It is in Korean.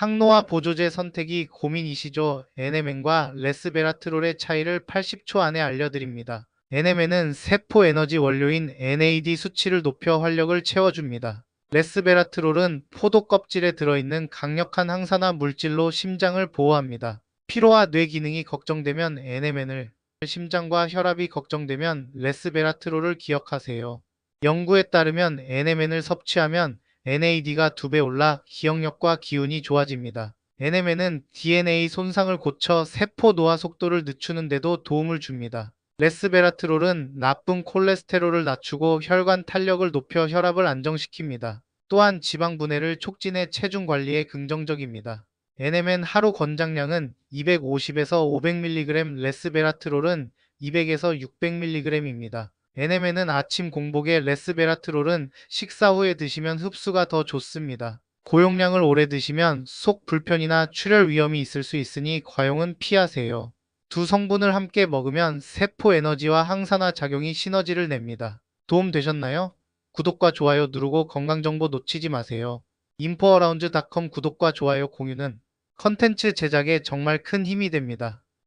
항노화 보조제 선택이 고민이시죠? NMN과 레스베라트롤의 차이를 80초 안에 알려드립니다. NMN은 세포 에너지 원료인 NAD 수치를 높여 활력을 채워줍니다. 레스베라트롤은 포도 껍질에 들어있는 강력한 항산화 물질로 심장을 보호합니다. 피로와 뇌 기능이 걱정되면 NMN을, 심장과 혈압이 걱정되면 레스베라트롤을 기억하세요. 연구에 따르면 NMN을 섭취하면 NAD가 두 배 올라 기억력과 기운이 좋아집니다. NMN은 DNA 손상을 고쳐 세포 노화 속도를 늦추는 데도 도움을 줍니다. 레스베라트롤은 나쁜 콜레스테롤을 낮추고 혈관 탄력을 높여 혈압을 안정시킵니다. 또한 지방 분해를 촉진해 체중 관리에 긍정적입니다. NMN 하루 권장량은 250에서 500mg, 레스베라트롤은 200에서 600mg입니다. NMN은 아침 공복에 레스베라트롤은 식사 후에 드시면 흡수가 더 좋습니다. 고용량을 오래 드시면 속 불편이나 출혈 위험이 있을 수 있으니 과용은 피하세요. 두 성분을 함께 먹으면 세포 에너지와 항산화 작용이 시너지를 냅니다. 도움 되셨나요? 구독과 좋아요 누르고 건강정보 놓치지 마세요. 인포어라운드닷컴 구독과 좋아요 공유는 컨텐츠 제작에 정말 큰 힘이 됩니다.